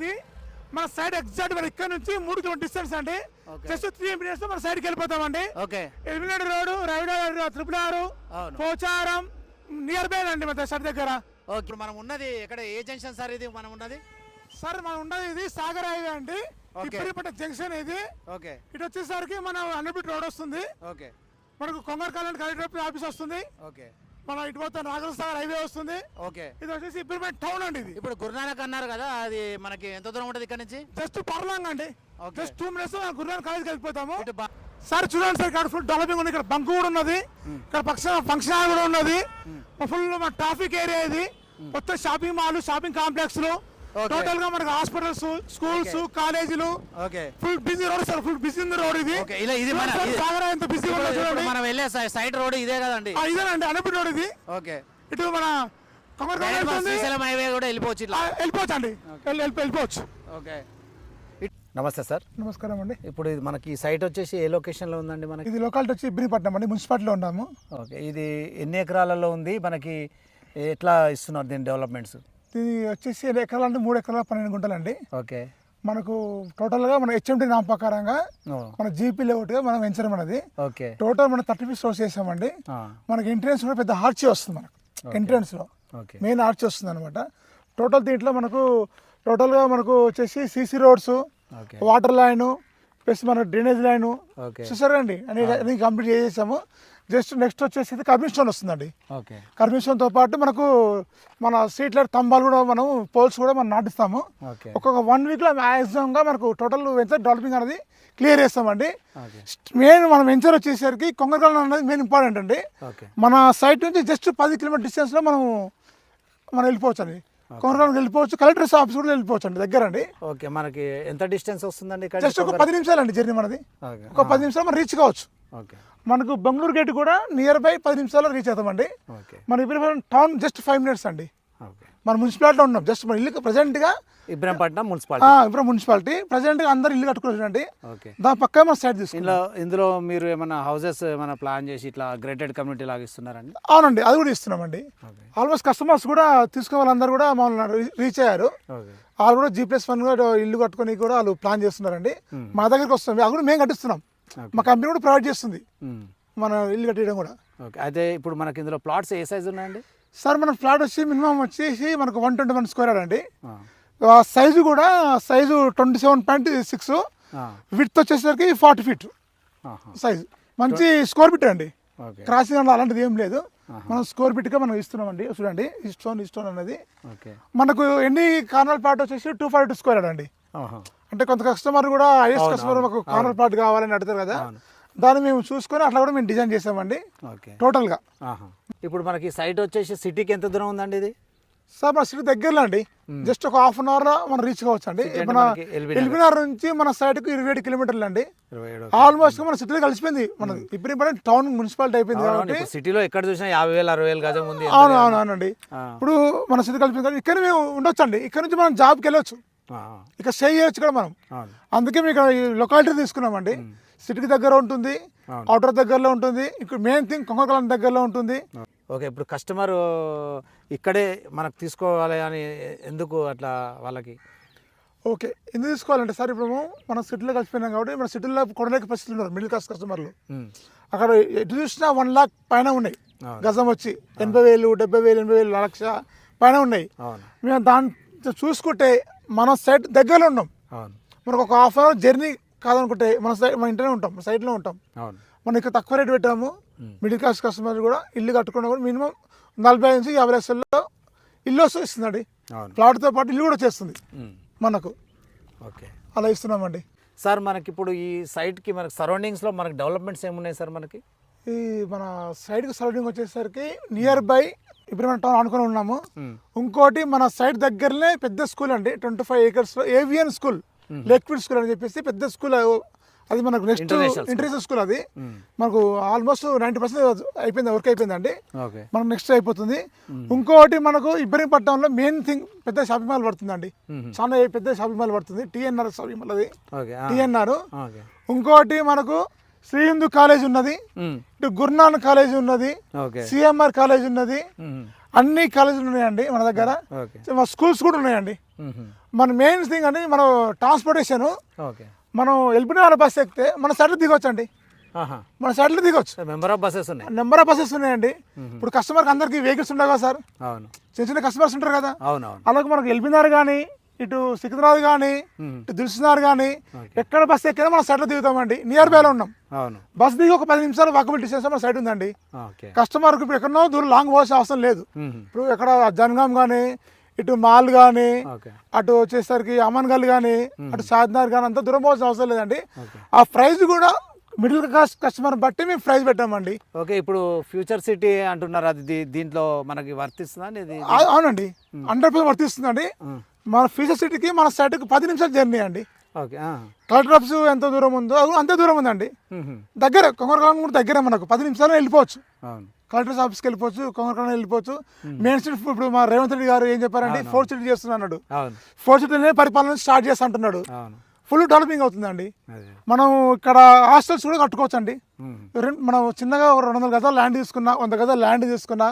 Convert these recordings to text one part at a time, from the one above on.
ఇది మన side exact మన ఇక్కడ నుంచి మూడు కిలోమీటర్ డిస్టెన్స్ అండి. జస్ట్ త్రీ మినిట్స్ మన సైడ్కి వెళ్ళిపోతామండి. Okay Eliminedu road ride triple ఆరు. పోచారం నియర్ బై అండి మన సైడ్ దగ్గర. ఓకే మనం ఉన్నది ఎక్కడ ఏ జంక్షన్ సార్ ఇది మనం ఉన్నది? సార్ మనం ఉన్నది ఇది సాగర్ హైవే అండి. ఇప్పటిపట్ట జంక్షన్ ఇది. ఓకే ఇటు వచ్చేసరికి మన అన్నబిట్ రోడ్ వస్తుంది. ఓకే మనకు కొంగర్ కాలం కలెక్టర్ ఆఫీస్ వస్తుంది. ఓకే మన ఇటు పోతే నాగర్ సాగర్ హైవే వస్తుంది. ఓకే. ఇది వచ్చేసి ఇప్పటిపట్ట టౌన్ అండి ఇది. ఇప్పుడు గురునానక్ అన్నారు కదా అది మనకి ఎంత దూరం ఉంటుంది ఇక్కడ నుంచి? జస్ట్ పర్లాంగ్ అండి. జస్ట్ టూ మినిట్స్ గురునాథ్ కాలేజ్కి వెళ్ళిపోతాము. సార్ చూడండి సార్ ఇక్కడ ఫుల్ డెవలపింగ్ ఉంది. ఇక్కడ బంక్ కూడా ఉన్నది. ఇక్కడ పక్ష ఫంక్షన్ హాల్ కూడా ఉన్నది. ఫుల్ ట్రాఫిక్ ఏరియా ఇది. మొత్తం షాపింగ్ మాల్ షాపింగ్ కాంప్లెక్స్లు. టోటల్గా మనకి హాస్పిటల్స్ స్కూల్స్ కాలేజీలు okay full busy road sir full busy road ఇది. ఓకే ఇలా ఇది మన సాగర్ ఎంత బిజీ ఉందో చూడండి. మనం వెళ్ళే సైడ్ రోడ్ ఇదే కదండి. ఆ, ఇదేనండి అనపి రోడ్ ఇది. ఓకే ఇటు మన శ్రీశైలం హైవే కూడా వెళ్ళిపోవచ్చు ఇట్లా. వెళ్ళిపోవచ్చు అండి. వెళ్ళి- వెళ్ళి- వెళ్ళిపోవచ్చు. ఓకే నమస్తే సార్. నమస్కారం అండి. ఇప్పుడు ఇది మనకి సైట్ వచ్చేసి ఏ లొకేషన్లో ఉందండి మనకి? ఇది లొకాలిటీ వచ్చి ఇబ్రిపట్నం అండి మున్సిపాలిటీలో ఉన్నాము. ఓకే ఇది ఎన్ని ఎకరాలలో ఉంది? మనకి ఎట్లా ఇస్తున్నారు దీని డెవలప్మెంట్స్ ఇది వచ్చేసి ఎన్ని ఎకరాలు అంటే మూడు ఎకరాల పన్నెండు గుంటలండి. ఓకే. మనకు టోటల్గా మన హెచ్ఎండి నామ ప్రకారంగా మన జీపీ లేఅవుట్గా మనం వెంచడం అనేది. ఓకే. టోటల్ మనం థర్టీ ఫీట్ స్టోర్స్ చేసామండి. మనకి ఎంట్రన్స్ కూడా పెద్ద ఆర్చి వస్తుంది మనకు. ఎంట్రన్స్లో మెయిన్ ఆర్చి వస్తుంది అనమాట టోటల్ దీంట్లో మనకు టోటల్గా మనకు వచ్చేసి CC roads water line plus మన డ్రైనేజ్ లైన్ అని అన్ని కంప్లీట్ చేసేసాము. జస్ట్ నెక్స్ట్ వచ్చేసి కర్బిన్ స్టోన్ వస్తుందండి. స్టోన్తో పాటు మనకు మన స్ట్రీట్ లైట్ స్తంభాలు కూడా మనం పోల్స్ కూడా మనం నాటిస్తాము. ఒక్కొక్క వన్ వీక్లో మ్యాక్సిమంగా మనకు టోటల్ వెంచర్ డెవలపింగ్ అనేది క్లియర్ చేస్తామండి. మెయిన్ మన వెంచర్ వచ్చేసరికి కొంగరకాలం అనేది మెయిన్ ఇంపార్టెంట్ అండి. మన సైట్ నుంచి జస్ట్ పది కిలోమీటర్ డిస్టెన్స్లో మనం మనం వెళ్ళిపోవచ్చు అండి కొంగరకాలం వెళ్ళిపోవచ్చు కలెక్టర్స్ ఆఫీస్ కూడా వెళ్ళిపోవచ్చు అండి దగ్గర అండి ఓకే మనకి ఎంత డిస్టెన్స్ వస్తుందండి జస్ట్ ఒక పది నిమిషాలు అండి జర్నీ మనది. ఒక పది నిమిషాలు మనం రీచ్ కావచ్చు. ఓకే. మనకు బెంగళూరు గేట్ కూడా నియర్ బై పది నిమిషాల్లో రీచ్ అవుతామండి. మన ఇప్పుడు టౌన్ జస్ట్ ఫైవ్ మినిట్స్ అండి. మన మున్సిపాలిటీలో ఉన్నాం. జస్ట్ మన ఇల్లు ప్రజెంట్గా ఇబ్రహంపట్నం మున్సిపాలిటీ. ఇప్పుడు మున్సిపాలిటీ. ప్రజెంట్గా అందరు ఇల్లు కట్టుకున్నారండి ఓకే. దాని పక్క మన సైడ్ తీసుకుంటాం ఇందులో ఇందులో మీరు ఏమైనా హౌసెస్ ఏమైనా ప్లాన్ చేసి ఇట్లా గ్రేటెడ్ కమ్యూనిటీ లాగా ఇస్తున్నారండి? అవునండి అది కూడా ఇస్తున్నామండి. ఆల్మోస్ట్ కస్టమర్స్ కూడా తీసుకునే వాళ్ళందరూ కూడా మమ్మల్ని రీచ్ అయ్యారు. వాళ్ళు కూడా జీ ప్లస్ వన్ కూడా ఇల్లు కట్టుకొని కూడా వాళ్ళు ప్లాన్ చేస్తున్నారండి. మా దగ్గరికి వస్తుంది అది కూడా మేము కట్టిస్తున్నాం. మా కంపెనీ కూడా ప్రొవైడ్ చేస్తుంది. మన ఇల్లు కట్టడం కూడా. ఓకే. అయితే ఇప్పుడు మనకి ఇందులో ప్లాట్స్ ఏ సైజ్ ఉన్నాయండి? సార్ మన ఫ్లాట్ వచ్చి మినిమం వచ్చేసి మనకు వన్ ట్వంటీ వన్ స్క్వేర్ అండి. సైజు కూడా size twenty seven point six with వచ్చేసరికి ఫార్టీ ఫీట్. సైజు మంచి స్కోర్ బిట్ అండి. క్రాసింగ్ అలాంటిది ఏం లేదు. మనం స్కోర్ బిట్గా మనం ఇస్తున్నామండి. చూడండి ఈ స్టోన్ ఈ స్టోన్ అనేది మనకు ఎన్ని కార్నర్ ప్లాట్ వచ్చేసి టూ ఫార్టీ టూ స్క్వేర్ అండి. అంటే కొంత కస్టమర్ కూడా హైయెస్ట్ కస్టమర్ మాకు కార్నర్ ప్లాట్ కావాలని అడుగుతారు కదా. దాన్ని మేము చూసుకొని అట్లా కూడా మేము డిజైన్ చేసామండి. ఓకే. టోటల్గా. ఇప్పుడు మనకి సైట్ వచ్చేసి సిటీకి ఎంత దూరం ఉందండి ఇది? సార్ మన సిటీ దగ్గరలో అండి. జస్ట్ ఒక హాఫ్ అన్ అవర్లో మనం రీచ్ కావచ్చు అండి మన. ఎల్బీనగర్ నుంచి మన సైడ్కి ఇరవై ఏడు కిలోమీటర్లు అండి. ఆల్మోస్ట్ మన సిటీలో కలిసిపోయింది. మనది ఇప్పుడు ఇప్పుడు టౌన్ మున్సిపాలిటీ అయిపోయింది కాబట్టి సిటీలో ఎక్కడ చూసినా యాభై వేలు అరవై వేలు గజం ఉంది అవును అవును అవునండి. ఇప్పుడు మన సిటీ కలిపింది ఇక్కడ మేము ఉండొచ్చు అండి ఇక్కడ నుంచి మనం జాబ్కి వెళ్ళొచ్చు. ఇక్కడ స్టే చేయొచ్చు కూడా మనం. అందుకే మేము ఇక్కడ ఈ లొకాలిటీ తీసుకున్నామండి. సిటీకి దగ్గర ఉంటుంది. అవుటర్ దగ్గరలో ఉంటుంది ఇక్కడ మెయిన్ థింగ్ కొంగకలం దగ్గరలో ఉంటుంది. ఓకే ఇప్పుడు కస్టమర్ ఇక్కడే మనకు తీసుకోవాలి అని ఎందుకు అట్లా వాళ్ళకి? ఓకే ఎందుకు తీసుకోవాలంటే సార్ ఇప్పుడు మన సిటీలో కలిసిపోయినాం కాబట్టి మన సిటీలో కొనలేక పరిస్థితులు ఉన్నారు మిడిల్ క్లాస్ కస్టమర్లు అక్కడ ఎటు చూసినా వన్ లాక్ పైన ఉన్నాయి. గజం వచ్చి ఎనభై వేలు డెబ్బై వేలు ఎనభై వేలు లక్ష పైన ఉన్నాయి. మేము దాన్ని చూసుకుంటే మన సైట్ దగ్గరలో ఉన్నాం. మనకు ఒక హాఫ్ అవర్ జర్నీ కాదనుకుంటే మన సైడ్ మన ఇంట్లోనే ఉంటాం మన సైడ్లో ఉంటాం. మనం ఇక్కడ తక్కువ రేట్ పెట్టాము. మిడిల్ క్లాస్ కస్టమర్ కూడా ఇల్లు కట్టుకున్నా కూడా మినిమం నలభై నుంచి యాభై లక్షల్లో ఇల్లు వస్తూ ఇస్తుందండి. ప్లాట్తో పాటు ఇల్లు కూడా వచ్చేస్తుంది ఉమ్, మనకు. ఓకే. అలా ఇస్తున్నామండి. సార్ మనకి ఇప్పుడు ఈ సైట్కి మనకి సరౌండింగ్స్లో మనకి డెవలప్మెంట్స్ ఏమున్నాయి సార్ మనకి? ఈ మన సైడ్కి సరౌండింగ్ వచ్చేసరికి నియర్ బై ఇప్పుడు మన టౌన్ అనుకుని ఉన్నాము. ఇంకోటి మన సైడ్ దగ్గరనే పెద్ద స్కూల్ అండి. ట్వంటీ ఫైవ్ ఏకర్స్లో ఏవియన్ స్కూల్ లేక్ఫీల్డ్ స్కూల్ అని చెప్పేసి పెద్ద స్కూల్ అది. మనకు నెక్స్ట్. ఇంటర్నేషనల్ స్కూల్ అది. మనకు ఆల్మోస్ట్ నైంటీ పర్సెంట్ అయిపోయింది వర్క్ అయిపోయిందండి. మనకు నెక్స్ట్ అయిపోతుంది. ఇంకోటి మనకు ఇబ్రహీంపట్నంలో మెయిన్ థింగ్ పెద్ద షాపింగ్ మాల్ పడుతుందండి. చాలా పెద్ద షాపింగ్ మాల్ పడుతుంది. టిఎన్ఆర్ షాపింగ్ మాల్ అది. టిఎన్ఆర్ ఇంకోటి మనకు శ్రీ హిందూ కాలేజ్ ఉన్నది ఇటు గురునానక్ కాలేజ్ ఉన్నది సిఎంఆర్ కాలేజ్ ఉన్నది అన్ని కాలేజీలు ఉన్నాయండి మన దగ్గర. మా స్కూల్స్ కూడా ఉన్నాయండి. మన మెయిన్ థింగ్ అండి మనం ట్రాన్స్పోర్టేషన్. మనం ఎల్బినార్ బస్ ఎక్కితే మన సైడ్లో దిగొచ్చు అండి మన సైడ్లో దిగొచ్చు. మెంబర్ ఆఫ్ బస్సెస్ ఉన్నాయి. నెంబర్ ఆఫ్ బస్సెస్ ఉన్నాయండి. ఇప్పుడు కస్టమర్కి అందరికి వెహికల్స్ ఉండవు కదా సార్. చిన్న చిన్న కస్టమర్స్ ఉంటారు కదా. అలాగే మనకు ఎల్బినార్ కానీ ఇటు సికింద్రాబాద్ కానీ. ఇటు దిల్సునార్ కానీ. ఎక్కడ బస్ ఎక్కినా మనం సైడ్లో దిగుతామండి. నియర్ బైలో ఉన్నాం. బస్ దిగి ఒక పది నిమిషాలు వాకబుల్ డిస్టెన్స్ మన సైడ్ ఉందండి. ఓకే. కస్టమర్కి ఇప్పుడు ఎక్కడో దూరం లాంగ్ పోవాల్సిన అవసరం లేదు. ఇప్పుడు ఎక్కడ జనగాం కానీ ఇటు మాల్ కానీ అటు వచ్చేసరికి అమన్గల్ కానీ అటు షాద్నార్ కానీ అంత దూరం పోవాల్సిన అవసరం లేదండి. ఆ ప్రైస్ కూడా మిడిల్ క్లాస్ కస్టమర్ బట్టి మేము ప్రైస్ పెట్టామండి. ఓకే ఇప్పుడు ఫ్యూచర్ సిటీ అంటున్నారు అది దీంట్లో మనకి వర్తిస్తుందా అవునండి. హండ్రెడ్ పర్సెంట్ వర్తిస్తుందండి. మన ఫ్యూచర్ సిటీకి మన సైడ్కి పది నిమిషాల జర్నీ అండి. ఓకే. కలెక్టర్ ఆఫీస్ ఎంత దూరం ఉందో అది అంతే దూరం ఉందండి. దగ్గర కొంగరకాలం కూడా దగ్గర మనకు. పది నిమిషాలు వెళ్ళిపోవచ్చు. కలెక్టర్ ఆఫీస్కి వెళ్ళిపోవచ్చు కొంగరకాలం వెళ్ళిపోవచ్చు. మెయిన్ సిటీ ఇప్పుడు మా రేవంత్ రెడ్డి గారు ఏం చెప్పారంటే ఫోర్త్ సిటీ చేస్తున్నాడు. ఫోర్త్ సిటీనే పరిపాలన స్టార్ట్ చేస్తా అంటున్నాడు. ఫుల్ డెవలపింగ్ అవుతుందండి. మనం ఇక్కడ హాస్టల్స్ కూడా కట్టుకోవచ్చు అండి మనం చిన్నగా రెండు వందల గజాలు ల్యాండ్ తీసుకున్నా వంద గజాలు ల్యాండ్ తీసుకున్నా.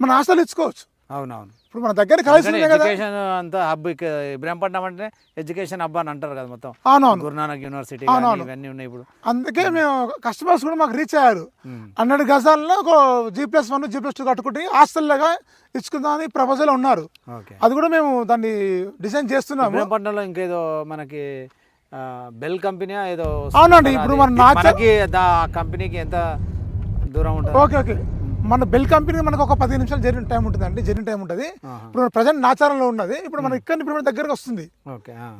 మన హాస్టల్ ఇచ్చుకోవచ్చు. అవునవును. ఇప్పుడు మన దగ్గర కదా. ఎడ్యుకేషన్ అంతా హబ్ ఇబ్రాహీంపట్నం అంటే ఎడ్యుకేషన్ హబ్ అని అంటారు కదా మొత్తం. అవునవును. గురునానక్ యూనివర్సిటీ. ఇవన్నీ ఉన్నాయి ఇప్పుడు. అందుకే మేము కస్టమర్స్ కూడా మాకు రీచ్ అయ్యారు. హండ్రెడ్ గజాల్లో ఒక G plus one G plus two కట్టుకుంటే హాస్టల్ లాగా ఇచ్చుకుందామని ప్రపోజల్ ఉన్నారు. అది కూడా మేము దాన్ని డిజైన్ చేస్తున్నాము. ఇబ్రాహీంపట్నంలో ఇంకేదో మనకి బెల్ కంపెనీ ఏదో అవునండి, ఇప్పుడు మన నాచ- మనకి దా కంపెనీకి ఎంత దూరం ఉంటుంది? Okay okay. మన బెల్ కంపెనీ మనకు ఒక పదిహేను నిమిషాలు జర్నీ టైం ఉంటుందండి జర్నీ టైం ఉంటుంది. ఇప్పుడు ప్రజెంట్ నాచారంలో ఉన్నది ఇప్పుడు మన ఇక్కడ ఇప్పుడు దగ్గరకు వస్తుంది.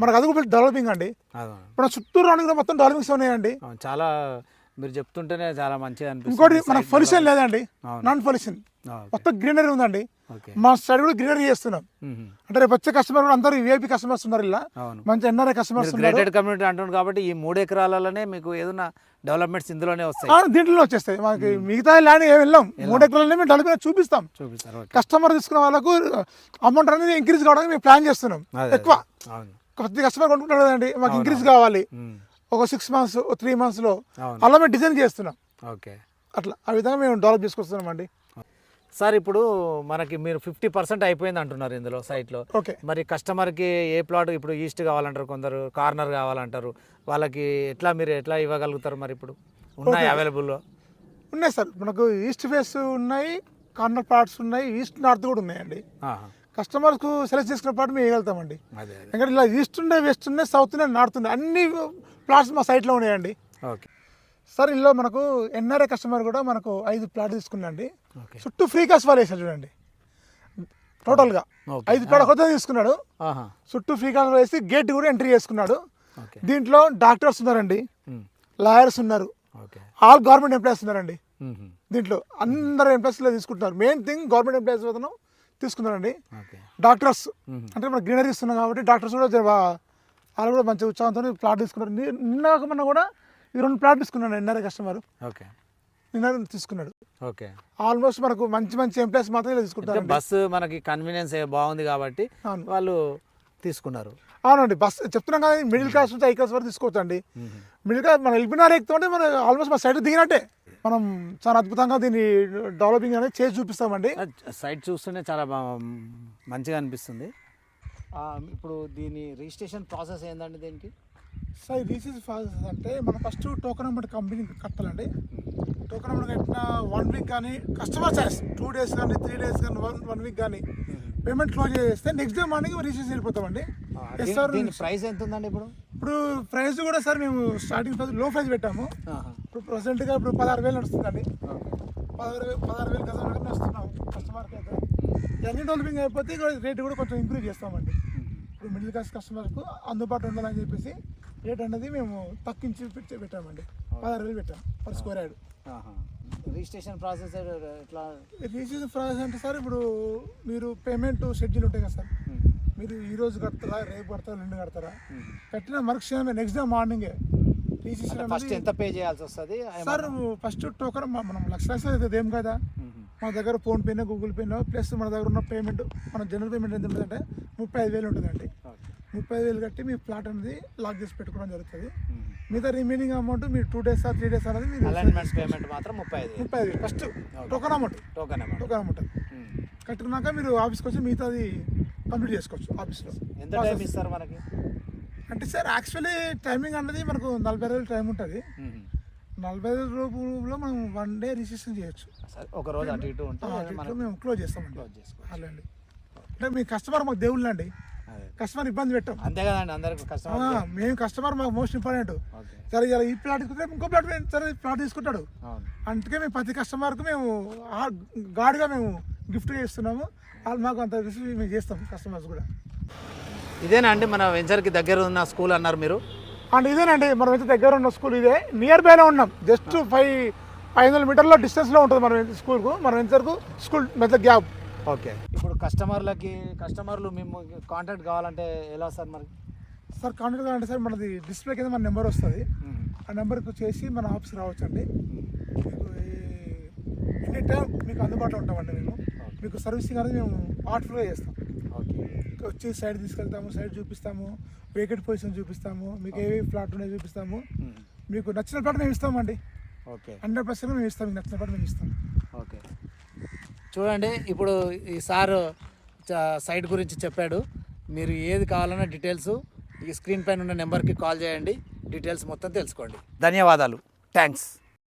మనకు అది కూడా డెవలపింగ్ అండి. ఇప్పుడు చుట్టూరు రౌండ్ కూడా మొత్తం డెవలపింగ్స్ ఉన్నాయండి చాలా మీరు చెప్తుంటేనే చాలా మంచిగా అనిపిస్తుంది. ఇంకోటి సైట్ పొల్యూషన్ లేదండి. Non pollution. మొత్తం గ్రీనరీ ఉందండి. మా సైడ్ కూడా గ్రీనరీ చేస్తున్నాం. అంటే రేపు వచ్చే కస్టమర్ కూడా అందరూ విఐపి కస్టమర్స్ ఉన్నారు ఇలా. మంచి ఎన్ఆర్ఐ కస్టమర్స్ గ్రేటెడ్ కమ్యూనిటీ అంటున్నారు కాబట్టి ఈ మూడు ఎకరాలలోనే మీకు ఏదైనా డెవలప్మెంట్స్ ఇందులోనే వస్తాయి. దీంట్లో వచ్చేస్తాయి. మనకి మిగతా ల్యాండ్ ఏమి వెళ్ళాం. మూడు ఎకరాలనే మేము డెవలప్మెంట్ చూపిస్తాం. చూపిస్తారు కస్టమర్ తీసుకున్న వాళ్ళకు అమౌంట్ అనేది ఇంక్రీజ్ కావడానికి మేము ప్లాన్ చేస్తున్నాం. ఎక్కువ. ప్రతి కస్టమర్ కొనుక్కుంటాడు కదండి. మాకు ఇంక్రీజ్ కావాలి. ఒక సిక్స్ మంత్స్ త్రీ మంత్స్లో అలా మేము డిజైన్ చేస్తున్నాం. ఓకే. అట్లా ఆ విధంగా మేము డెవలప్ చేసుకొస్తున్నాం అండి. సార్ ఇప్పుడు మనకి మీరు ఫిఫ్టీ పర్సెంట్ అయిపోయింది అంటున్నారు ఇందులో సైట్లో ఓకే. మరి కస్టమర్కి ఏ ప్లాట్ ఇప్పుడు ఈస్ట్ కావాలంటారు కొందరు కార్నర్ కావాలంటారు వాళ్ళకి ఎట్లా మీరు ఎట్లా ఇవ్వగలుగుతారు మరి ఇప్పుడు? ఉన్నాయి అవైలబుల్లో ఉన్నాయి సార్. మనకు ఈస్ట్ ఫేస్ ఉన్నాయి కార్నర్ ప్లాట్స్ ఉన్నాయి ఈస్ట్ నార్త్ కూడా ఉన్నాయండి. కస్టమర్స్కు సెలెక్ట్ చేసుకున్న ప్లాట్ మేము అదే ఎందుకంటే ఇలా ఈస్ట్ ఉన్నాయి వెస్ట్ ఉన్నాయి సౌత్ ఉన్నాయి నార్త్ ఉన్నాయి అన్ని ప్లాట్స్ మా సైట్లో ఉన్నాయండి. ఓకే. సార్ ఇందులో మనకు ఎన్ఆర్ఐ కస్టమర్ కూడా మనకు ఐదు ప్లాట్ తీసుకున్నాండి చుట్టూ ఫ్రీ కాస్ వాళ్ళు వేసాడు చూడండి. టోటల్గా ఐదు ప్లాట్ కొత్త తీసుకున్నాడు. చుట్టూ ఫ్రీ కాస్ వేసి గేట్ కూడా ఎంట్రీ చేసుకున్నాడు. దీంట్లో డాక్టర్స్ ఉన్నారండి. లాయర్స్ ఉన్నారు. ఆల్ గవర్నమెంట్ ఎంప్లాయీస్ ఉన్నారండి. దీంట్లో అందరు ఎంప్లాయీస్లో తీసుకుంటున్నారు. మెయిన్ థింగ్ గవర్నమెంట్ ఎంప్లాయీస్ తీసుకున్నారండి. డాక్టర్స్. అంటే మన గ్రీనరీ ఇస్తున్నాం కాబట్టి డాక్టర్స్ కూడా వాళ్ళు కూడా మంచి ఉత్సాహంతో ప్లాట్ తీసుకున్నారు. నిన్న కాకుండా కూడా ఈ రెండు ప్లాట్ తీసుకున్నాడు ఎన్ఆర్ఐ కస్టమర్. ఓకే. నిన్న తీసుకున్నాడు. ఓకే. ఆల్మోస్ట్ మనకు మంచి మంచి ఎంప్లాయీస్ మాత్రమే తీసుకుంటారు బస్సు మనకి కన్వీనియన్స్ బాగుంది కాబట్టి. వాళ్ళు తీసుకున్నారు. అవునండి బస్ చెప్తున్నాం కదా మిడిల్ క్లాస్ నుంచి హై క్లాస్ వరకు తీసుకోవచ్చు అండి మిడిల్ క్లాస్ మన ఎల్బినార్ ఎక్కుతుంటే మన ఆల్మోస్ట్ మన సైడ్ దిగినట్టే. మనం చాలా అద్భుతంగా దీన్ని డెవలపింగ్ అనేది చేసి చూపిస్తామండి. సైట్ చూస్తూనే చాలా మంచిగా అనిపిస్తుంది. ఇప్పుడు దీని రిజిస్ట్రేషన్ ప్రాసెస్ ఏందండి దీనికి? సార్ రీసెస్ ప్రాసెస్ అంటే మనం ఫస్ట్ టోకెన్ నెంబర్ కంపెనీ కట్టాలండి. టోకెన్ నెంబర్ కట్టిన వన్ వీక్ కానీ కస్టమర్ చాయిస్ టూ డేస్ కానీ త్రీ డేస్ కానీ వన్ వన్ వీక్ కానీ పేమెంట్ క్లోజ్ చేస్తే నెక్స్ట్ డే మార్నింగ్ రిజిస్ట్రేషన్ వెళ్ళిపోతామండి. సార్. ప్రైస్ ఎంత ఉందండి ఇప్పుడు? ఇప్పుడు ప్రైస్ కూడా సార్ మేము స్టార్టింగ్ ప్రైస్లో ప్రైస్ పెట్టాము. ఇప్పుడు ప్రజెంట్గా ఇప్పుడు పదహారు వేలు నడుస్తుందండి. పదహారు వేలు పదహారు వేలు కదా నడుస్తున్నాము. కస్టమర్కి అయితే ఇవన్నీ డెవలపింగ్ అయిపోతే రేట్ కూడా కొంచెం ఇంప్రూవ్ చేస్తామండి. ఇప్పుడు మిడిల్ క్లాస్ కస్టమర్కు అందుబాటులో ఉండాలని చెప్పేసి రేట్ అనేది మేము తగ్గించి పెట్టి పెట్టామండి. పదహారు వేలు పెట్టాం per square yard. Registration process ఎట్లా? రిజిస్ట్రేషన్ ప్రాసెస్ అంటే సార్ ఇప్పుడు మీరు పేమెంట్ షెడ్యూల్ ఉంటాయి కదా సార్. మీరు ఈ రోజు కడతారా రేపు కడతారా రెండు కడతారా? కట్టిన మరుక్షణమే నెక్స్ట్ డే మార్నింగే రిజిస్ట్రేషన్ ఫస్ట్ ఎంత పే చేయాల్సి వస్తుంది? సార్ ఫస్ట్ టోకన్ మనం లక్ష అయితే ఏం కదా? మన దగ్గర ఫోన్ పేనో గూగుల్ పేనో ప్లస్ మన దగ్గర ఉన్న పేమెంట్ మన జనరల్ పేమెంట్ ఎంత ఉంటుందంటే ముప్పై ఐదు వేలు ఉంటుందండి. ముప్పై ఐదు వేలు కట్టి మీ ప్లాట్ అనేది లాక్ చేసి పెట్టుకోవడం జరుగుతుంది. మిగతా రిమైనింగ్ అమౌంట్ మీరు టూ డేస్ త్రీ డేస్ అనేది మీరు అలైన్మెంట్ పేమెంట్ మాత్రం ముప్పై ఐదు ముప్పై ఐదు first token amount token amount token amount కట్టుకున్నాక మీరు ఆఫీస్కి వచ్చి మిగతాది కంప్లీట్ చేసుకోవచ్చు ఆఫీస్లో. ఎంత టైం ఇస్తారు మనకి? అంటే సార్ యాక్చువల్లీ టైమింగ్ అన్నది మనకు నలభై రోజులు టైం ఉంటుంది. నలభై ఐదు రోజుల్లో మనం వన్ డే రిజిస్ట్రేషన్ చేయొచ్చు. ఒక రోజు అటు ఇటు ఉంటే మేము క్లోజ్ చేస్తామండి. క్లోజ్ చేసుకోవచ్చు. అలా అండి అంటే మీ కస్టమర్ మాకు దేవుళ్ళు అండి. కస్టమర్ ఇబ్బంది పెట్టాం. అంతే కదండి అందరికి కస్టమర్ మేము కస్టమర్ మాకు మోస్ట్ ఇంపార్టెంట్ సరే ఇలా ఈ ప్లాట్ తీసుకుంటే ఇంకో ప్లాట్ సరే ప్లాట్ తీసుకుంటాడు. అందుకే మేము ప్రతి కస్టమర్కి మేము గాడిగా మేము గిఫ్ట్గా ఇస్తున్నాము వాళ్ళు మాకు అంత మేము చేస్తాం కస్టమర్స్ కూడా. ఇదేనా అండి మన వెంచర్కి దగ్గర ఉన్న స్కూల్ అన్నారు మీరు? అండ్ ఇదేనండి మనం అయితే దగ్గర ఉన్న స్కూల్ ఇదే. నియర్ బైలో ఉన్నాం. జస్ట్ ఫైవ్ ఐదు వందల మీటర్ల డిస్టెన్స్లో ఉంటుంది మన స్కూల్కు. మన వెంచర్కు స్కూల్ మధ్య గ్యాప్ ఓకే. ఇప్పుడు కస్టమర్లకి కస్టమర్లు మేము కాంటాక్ట్ కావాలంటే ఎలా సార్ మరి? సార్ కాంటాక్ట్ అంటే సార్ మనది డిస్ప్లే కింద మన నెంబర్ వస్తుంది. ఆ నెంబర్కి చేసి మన ఆఫీస్కి రావచ్చండి. మీకు ఎనీ టైం మీకు అందుబాటులో ఉంటామండి మేము. మీకు సర్వీసింగ్ అనేది మేము ఆర్ట్ఫుల్గా చేస్తాం. వచ్చి సైడ్ తీసుకెళ్తాము సైడ్ చూపిస్తాము వేకెట్ పొజిషన్ చూపిస్తాము మీకు ఏవి ఫ్లాట్ ఉన్నాయో చూపిస్తాము. మీకు నచ్చిన ప్లాట్ మేము ఇస్తామండి. ఓకే. హండ్రెడ్ పర్సెంట్ మేము ఇస్తాం మీకు నచ్చిన ప్లాట్ మేము ఇస్తాం. ఓకే. చూడండి ఇప్పుడు ఈ సార్ చ- సైట్ గురించి చెప్పాడు. మీరు ఏది కావాలన్నా డీటెయిల్స్ ఈ స్క్రీన్ పైన ఉన్న నెంబర్కి కాల్ చేయండి. డీటెయిల్స్ మొత్తం తెలుసుకోండి. ధన్యవాదాలు. థ్యాంక్స్